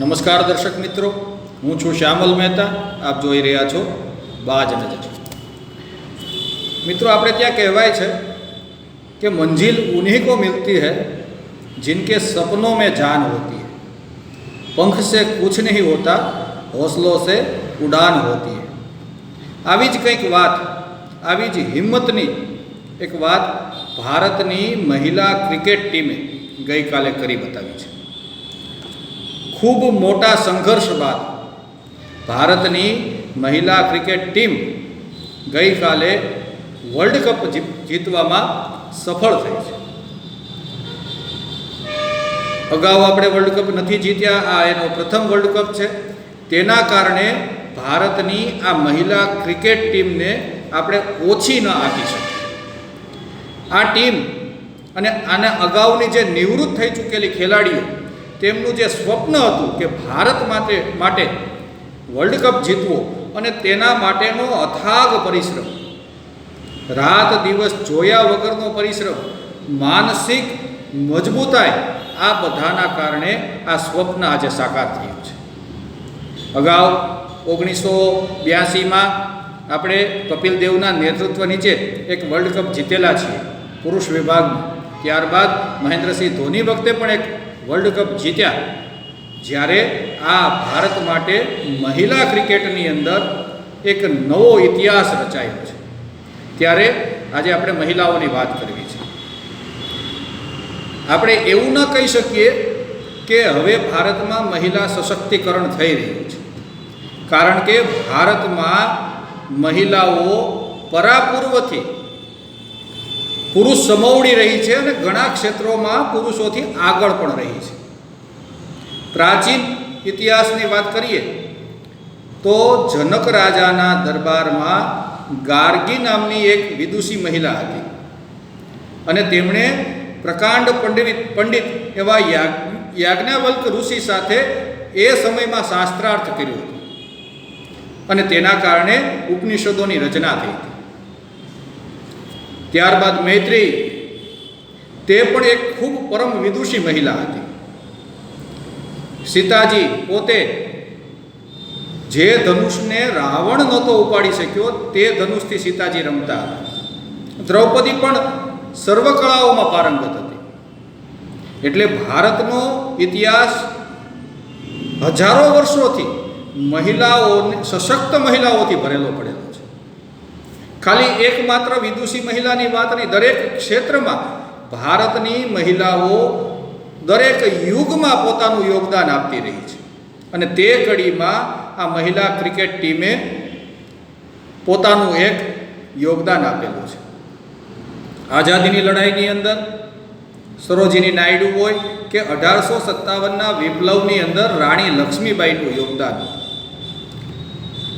नमस्कार दर्शक मित्रों हूँ छू श्यामल मेहता आप जो रहा छो बाज नज़र मित्रों अपने क्या कहवाय कि मंजिल उन्हीं को मिलती है जिनके सपनों में जान होती है पंख से कुछ नहीं होता हौसलों से उड़ान होती है आज कई बात आज हिम्मतनी एक बात भारतनी महिला क्रिकेट टीमें गई काले करी बताई ખૂબ મોટા સંઘર્ષ બાદ ભારતની મહિલા ક્રિકેટ ટીમ ગઈકાલે વર્લ્ડ કપ જીત- જીતવામાં સફળ થઈ છે. અગાઉ આપણે વર્લ્ડ કપ નથી જીત્યા, આ એનો પ્રથમ વર્લ્ડ કપ છે. તેના કારણે ભારતની આ મહિલા ક્રિકેટ ટીમને આપણે ઓછી ન આપી શકીએ. આ ટીમ અને આના અગાઉની જે નિવૃત્ત થઈ ચૂકેલી ખેલાડીઓ તેમનું જે સ્વપ્ન હતું કે ભારત માટે માટે વર્લ્ડ કપ જીતવો અને તેના માટેનો અથાગ પરિશ્રમ. રાત દિવસ જોયા વગરનો પરિશ્રમ, માનસિક મજબૂતાઈ, આ બધાના કારણે આ સ્વપ્ન આજે સાકાર થયું છે. અગાઉ ઓગણીસો બ્યાસીમાં આપણે કપિલ દેવના નેતૃત્વ નીચે એક વર્લ્ડ કપ જીતેલા છીએ પુરુષ વિભાગમાં. ત્યારબાદ મહેન્દ્રસિંહ ધોની વખતે પણ એક વર્લ્ડ કપ જીત્યા, જ્યારે આ ભારત માટે મહિલા ક્રિકેટની અંદર એક નવો ઇતિહાસ રચાયો છે. ત્યારે આજે આપણે મહિલાઓની વાત કરવી છે. આપણે એવું ન કહી શકીએ કે હવે ભારતમાં મહિલા સશક્તિકરણ થઈ રહ્યું છે. કારણ કે ભારતમાં મહિલાઓ પરાપૂર્વથી પુરુષ સમવડી રહી છે અને ઘણા ક્ષેત્રોમાં પુરુષોથી આગળ પણ રહી છે. પ્રાચીન ઇતિહાસની વાત કરીએ તો જનક રાજાના દરબારમાં ગાર્ગી નામની એક વિદુષી મહિલા હતી અને તેમણે પ્રકાંડ પંડિત પંડિત એવા યાજ્ઞ યાજ્ઞાવલ્ક ઋષિ સાથે એ સમયમાં શાસ્ત્રાર્થ કર્યું હતું. અને તેના કારણે ઉપનિષદોની રચના થઈ હતી. ત્યારબાદ મૈત્રી, તે પણ એક ખૂબ પરમ વિદુષી મહિલા હતી. સીતાજી પોતે જે ધનુષને રાવણ નહોતો ઉપાડી શક્યો, તે ધનુષથી સીતાજી રમતા હતા. દ્રૌપદી પણ સર્વકળાઓમાં પારંગત હતી. એટલે ભારતનો ઇતિહાસ હજારો વર્ષોથી મહિલાઓને, સશક્ત મહિલાઓથી ભરેલો પડેલો છે. ખાલી એકમાત્ર વિદુષી મહિલાની વાત નહીં, દરેક ક્ષેત્રમાં ભારતની મહિલાઓ દરેક યુગમાં પોતાનું યોગદાન આપતી રહી છે. અને તે કડીમાં આ મહિલા ક્રિકેટ ટીમે પોતાનું એક યોગદાન આપેલું છે. આઝાદીની લડાઈની અંદર, સરોજીની નાયડુ હોય કે અઢારસો સત્તાવનના વિપ્લવની અંદર રાણી લક્ષ્મીબાઈનું યોગદાન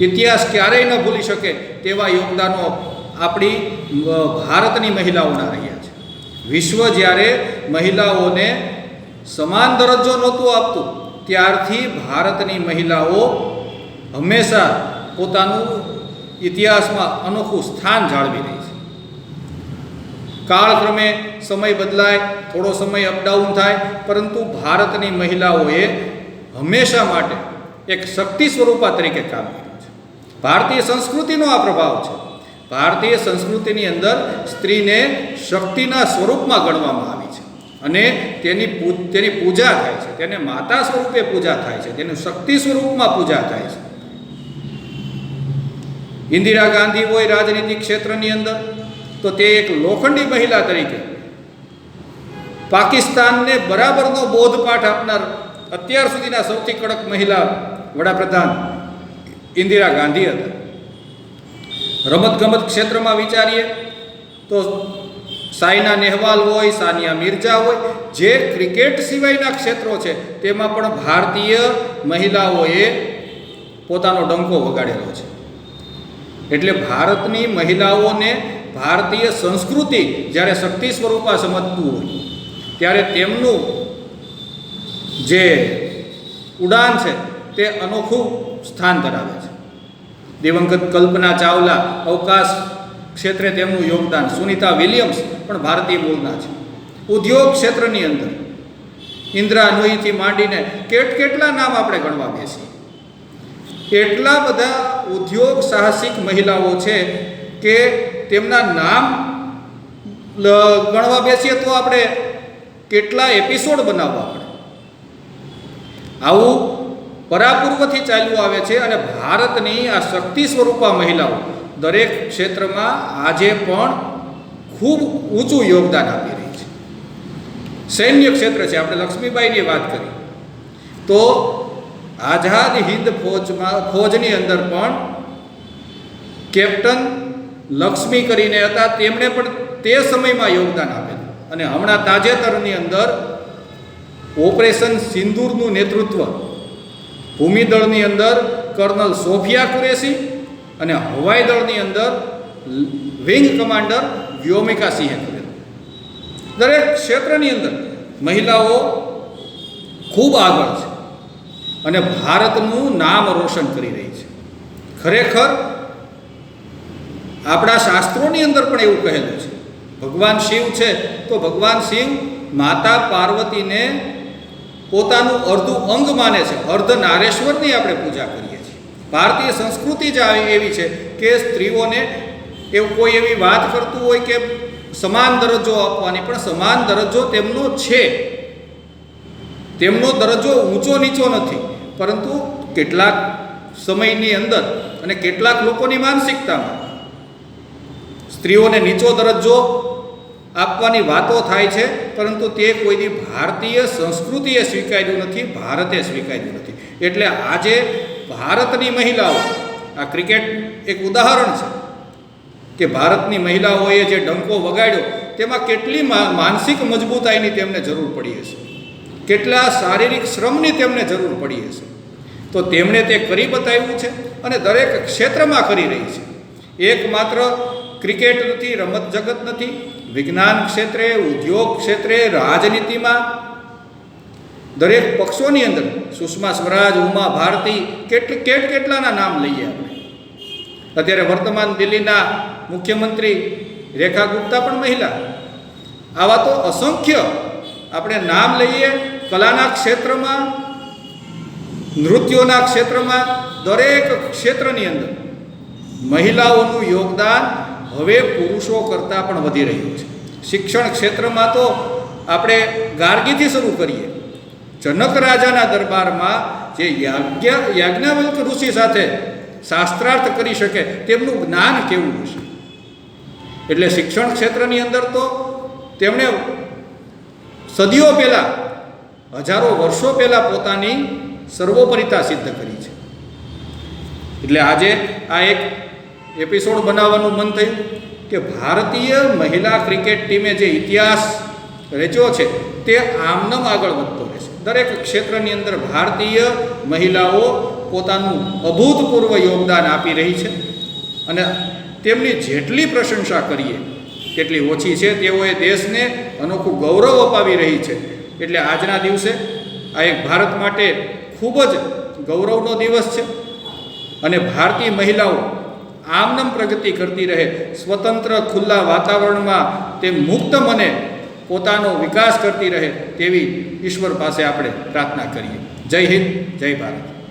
ઇતિહાસ ક્યારેય ન ભૂલી શકે તેવા યોગદાનો આપણી ભારતની મહિલાઓના રહ્યા છે. વિશ્વ જ્યારે મહિલાઓને સમાન દરજ્જો નહોતું આપતું, ત્યારથી ભારતની મહિલાઓ હંમેશા પોતાનું ઇતિહાસમાં અનોખું સ્થાન જાળવી રહી છે. કાળક્રમે સમય બદલાય, થોડો સમય અપડાઉન થાય, પરંતુ ભારતની મહિલાઓએ હંમેશા માટે એક શક્તિ સ્વરૂપા તરીકે કામ કર્યું. ભારતીય સંસ્કૃતિનો આ પ્રભાવ છે. ભારતીય સંસ્કૃતિની અંદર સ્ત્રીને શક્તિના સ્વરૂપમાં ગણવામાં આવી છે. અને તેની તેની પૂજા થાય છે. તેને માતા સ્વરૂપે પૂજા થાય છે. તેનું શક્તિ સ્વરૂપમાં પૂજા થાય છે. ઇન્દિરા ગાંધી હોય રાજનીતિક ક્ષેત્રની અંદર, તો તે એક લોખંડી મહિલા તરીકે પાકિસ્તાનને બરાબરનો બોધપાઠ આપનાર અત્યાર સુધીના સૌથી કડક મહિલા વડાપ્રધાન ઇન્દિરા ગાંધી હતા. રમતગમત ક્ષેત્રમાં વિચારીએ તો સાયના નેહવાલ હોય, સાનિયા મિર્ઝા હોય, જે ક્રિકેટ સિવાયના ક્ષેત્રો છે, તેમાં પણ ભારતીય મહિલાઓએ પોતાનો ડંકો વગાડેલો છે. એટલે ભારતની મહિલાઓને ભારતીય સંસ્કૃતિ જ્યારે શક્તિ સ્વરૂપા સમજતું હોય, ત્યારે તેમનું જે ઉડાન છે તે અનોખું સ્થાન ધરાવે છે. દિવંગત કલ્પના ચાવલા અવકાશ ક્ષેત્રે તેમનું યોગદાન. સુનિતા વિલિયમ્સ પણ ભારતીય મૂળના છે. ઉદ્યોગ ક્ષેત્રની અંદર ઇન્દ્રા નુઈથી માંડીને કેટ કેટલા નામ આપણે ગણવા બેસીએ એટલા બધા ઉદ્યોગ સાહસિક મહિલાઓ છે કે તેમના નામ ગણવા બેસીએ તો આપણે કેટલા એપિસોડ બનાવવા પડે. આવું પરાપૂર્વથી ચાલ્યું આવે છે અને ભારતની આ શક્તિ સ્વરૂપા મહિલાઓ દરેક ક્ષેત્રમાં આજે પણ ખૂબ ઊંચું યોગદાન આપી રહી છે. સૈન્ય ક્ષેત્ર છે. આપણે લક્ષ્મીબાઈની વાત કરી. તો આઝાદ હિન્દ ફૌજમાં, ફૌજની અંદર પણ કેપ્ટન લક્ષ્મી કરીને હતા. તેમણે પણ તે સમયમાં યોગદાન આપેલું. અને હમણાં તાજેતરની અંદર ઓપરેશન સિંદૂરનું નેતૃત્વ ભૂમિદળની અંદર કર્નલ સોફિયા કુરેશી અને હવાઈ દળની અંદર વિંગ કમાન્ડર વ્યોમિકા સિંહે કરેલ. દરેક ક્ષેત્રની અંદર મહિલાઓ ખૂબ આગળ છે અને ભારતનું નામ રોશન કરી રહી છે. ખરેખર આપણા શાસ્ત્રોની અંદર પણ એવું કહેલું છે, ભગવાન શિવ છે તો ભગવાન શિવ માતા પાર્વતીને પોતાનું અર્ધું અંગ માને છે. અર્ધ નારેશ્વરની આપણે પૂજા કરીએ છીએ. ભારતીય સંસ્કૃતિ જ આવી એવી છે કે સ્ત્રીઓને એવું કોઈ એવી વાત કરતું હોય કે સમાન દરજ્જો આપવાની, પણ સમાન દરજ્જો તેમનો છે. તેમનો દરજ્જો ઊંચો નીચો નથી. પરંતુ કેટલાક સમયની અંદર અને કેટલાક લોકોની માનસિકતામાં સ્ત્રીઓને નીચો દરજ્જો આપવાની વાતો થાય છે, પરંતુ તે કોઈની ભારતીય સંસ્કૃતિએ સ્વીકાર્યું નથી, ભારતે સ્વીકાર્યું નથી. એટલે આજે ભારતની મહિલાઓ, આ ક્રિકેટ એક ઉદાહરણ છે, કે ભારતની મહિલાઓએ જે ડંકો વગાડ્યો, તેમાં કેટલી માનસિક મજબૂતાઈની તેમને જરૂર પડી હશે? કેટલા શારીરિક શ્રમની તેમને જરૂર પડી હશે? તો તેમણે તે કરી બતાવ્યું છે અને દરેક ક્ષેત્રમાં કરી રહી છે. એકમાત્ર ક્રિકેટ નથી, રમત જગત નથી વિજ્ઞાન ક્ષેત્રે, ઉદ્યોગ ક્ષેત્રે, રાજનીતિમાં દરેક પક્ષોની અંદર સુષ્મા સ્વરાજ, ઉમા ભારતી કેટલી કેટ કેટલાના નામ લઈએ આપણે? અત્યારે વર્તમાન દિલ્હીના મુખ્યમંત્રી રેખા ગુપ્તા પણ મહિલા. આવા તો અસંખ્ય આપણે નામ લઈએ કલાના ક્ષેત્રમાં, નૃત્યોના ક્ષેત્રમાં, દરેક ક્ષેત્રની અંદર મહિલાઓનું યોગદાન હવે પુરુષો કરતાં પણ વધી રહ્યું છે. શિક્ષણ ક્ષેત્રમાં તો આપણે ગાર્ગીથી શરૂ કરીએ. જનક રાજાના દરબારમાં જે યાજ્ઞ, યાજ્ઞાવલ્ક ઋષિ સાથે શાસ્ત્રાર્થ કરી શકે તેમનું જ્ઞાન કેવું હશે? એટલે શિક્ષણ ક્ષેત્રની અંદર તો તેમણે સદીઓ પહેલાં, હજારો વર્ષો પહેલાં પોતાની સર્વોપરિતા સિદ્ધ કરી છે. એટલે આજે આ એક એપિસોડ બનાવવાનું મન થયું કે ભારતીય મહિલા ક્રિકેટ ટીમે જે ઇતિહાસ રચ્યો છે, તે આમનમ આગળ વધતો રહેશે. દરેક ક્ષેત્રની અંદર ભારતીય મહિલાઓ પોતાનું અભૂતપૂર્વ યોગદાન આપી રહી છે અને તેમની જેટલી પ્રશંસા કરીએ તેટલી ઓછી છે, તેઓએ દેશને અનોખું ગૌરવ અપાવી રહી છે. એટલે આજના દિવસે આ એક ભારત માટે ખૂબ જ ગૌરવનો દિવસ છે અને ભારતીય મહિલાઓ આમનમ પ્રગતિ કરતી રહે. સ્વતંત્ર ખુલ્લા વાતાવરણમાં તે મુક્ત મને પોતાનો વિકાસ કરતી રહે તેવી ઈશ્વર પાસે આપણે પ્રાર્થના કરીએ. જય હિન્દ, જય ભારત.